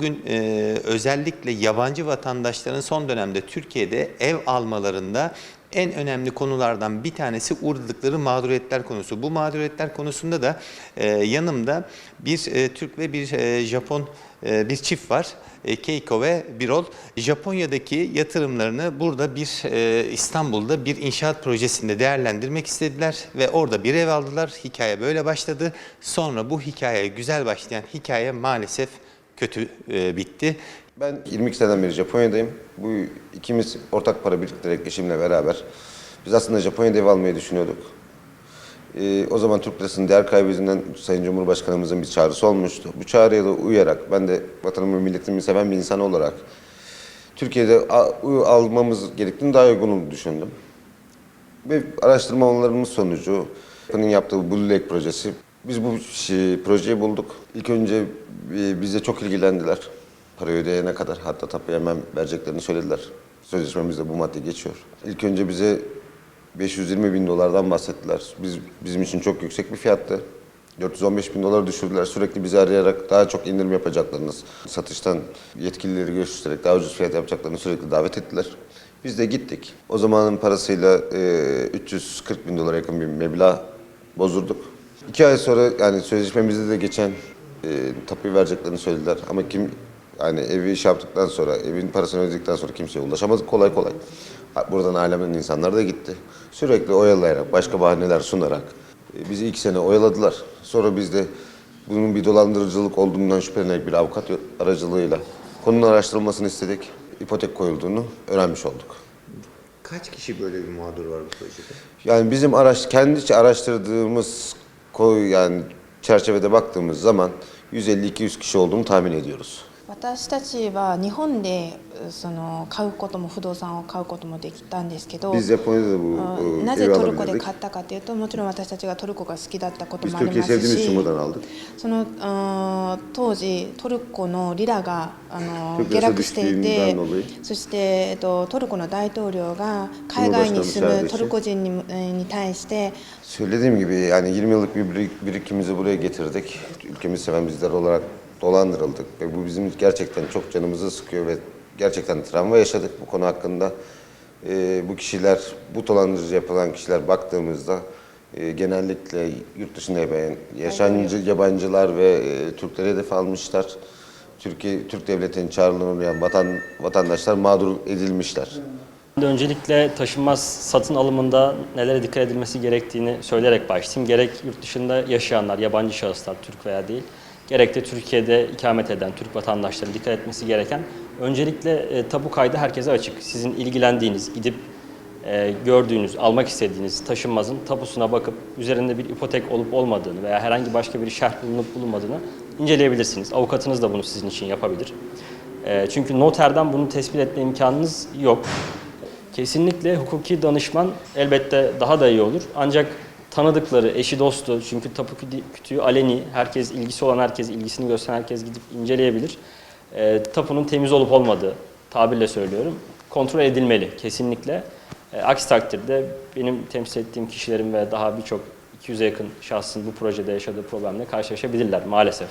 bugün e, özellikle yabancı vatandaşların son dönemde Türkiye'de ev almalarında en önemli konulardan bir tanesi uğradıkları mağduriyetler konusu. Bu mağduriyetler konusunda da e, yanımda bir e, Türk ve bir e, Japon e, bir çift var. E, Keiko ve Birol. Japonya'daki yatırımlarını burada bir e, İstanbul'da bir inşaat projesinde değerlendirmek istediler ve orada bir ev aldılar. Hikaye böyle başladı. Sonra bu hikaye güzel başlayan hikaye maalesef kötü e, bitti. Ben 22 seneden beri Japonya'dayım. Bu ikimiz ortak para biriktirerek eşimle beraber. Biz aslında Japonya'da ev almayı düşünüyorduk. Ee, o zaman Türk lirasının değer kaybı yüzünden Sayın Cumhurbaşkanımızın bir çağrısı olmuştu. Bu çağrıya da uyarak ben de vatanımı milletimi seven bir insan olarak Türkiye'de almamız gerektiğini daha uygun düşündüm. Ve araştırmalarımız sonucu yaptığı Blue Lake projesi. Biz bu projeyi bulduk. İlk önce e, bize çok ilgilendiler. Para ödeyene kadar hatta tapuyu hemen vereceklerini söylediler. Sözleşmemizde bu madde geçiyor. İlk önce bize 520 bin dolardan bahsettiler. Biz, bizim için çok yüksek bir fiyattı. 415 bin dolar düşürdüler. Sürekli bizi arayarak daha çok indirim yapacaklarını, satıştan yetkilileri görüştürerek daha ucuz fiyat yapacaklarını sürekli davet ettiler. Biz de gittik. O zamanın parasıyla e, 340 bin dolara yakın bir meblağ bozdurduk. İki ay sonra yani sözleşmemizde de geçen e, tapuyu vereceklerini söylediler. Ama kim yani evi iş yaptıktan sonra, evin parasını ödedikten sonra kimseye ulaşamadık kolay kolay. Buradan ailemin insanlar da gitti. Sürekli oyalayarak, başka bahaneler sunarak e, bizi iki sene oyaladılar. Sonra biz de bunun bir dolandırıcılık olduğundan şüphelenerek bir avukat aracılığıyla konunun araştırılmasını istedik. İpotek koyulduğunu öğrenmiş olduk. Kaç kişi böyle bir mağdur var bu projede? Yani bizim araç, kendi araştırdığımız koy yani çerçevede baktığımız zaman 150-200 kişi olduğunu tahmin ediyoruz. 私たちは日本でその買うことも不動産を買うこともできたんですけど、なぜトルコで買ったかというと、もちろん私たちがトルコが好きだったこともありますし、その当時、トルコのリラがあの下落していて、そしてトルコの大統領が海外に住むトルコ人に,対して、dolandırıldık ve bu bizim gerçekten çok canımızı sıkıyor ve gerçekten travma yaşadık bu konu hakkında. Ee, bu kişiler, bu dolandırıcı yapılan kişiler baktığımızda e, genellikle yurt dışında yaşayan, yaşancı yabancılar ve e, Türkleri hedef almışlar. Türkiye, Türk devletinin çağrılarına uyan vatan, vatandaşlar mağdur edilmişler. Öncelikle taşınmaz satın alımında nelere dikkat edilmesi gerektiğini söyleyerek başlayayım. Gerek yurt dışında yaşayanlar, yabancı şahıslar, Türk veya değil, gerek de Türkiye'de ikamet eden Türk vatandaşların dikkat etmesi gereken öncelikle e, tapu kaydı herkese açık. Sizin ilgilendiğiniz, gidip e, gördüğünüz, almak istediğiniz taşınmazın tapusuna bakıp üzerinde bir ipotek olup olmadığını veya herhangi başka bir şerh bulunup bulunmadığını inceleyebilirsiniz. Avukatınız da bunu sizin için yapabilir. E, çünkü noterden bunu tespit etme imkanınız yok. Kesinlikle hukuki danışman elbette daha da iyi olur. Ancak tanıdıkları, eşi dostu çünkü tapu kütü- kütüğü aleni, herkes ilgisi olan herkes, ilgisini gösteren herkes gidip inceleyebilir. E, tapunun temiz olup olmadığı, tabirle söylüyorum, kontrol edilmeli kesinlikle. E, aksi takdirde benim temsil ettiğim kişilerin ve daha birçok 200'e yakın şahsın bu projede yaşadığı problemle karşılaşabilirler maalesef.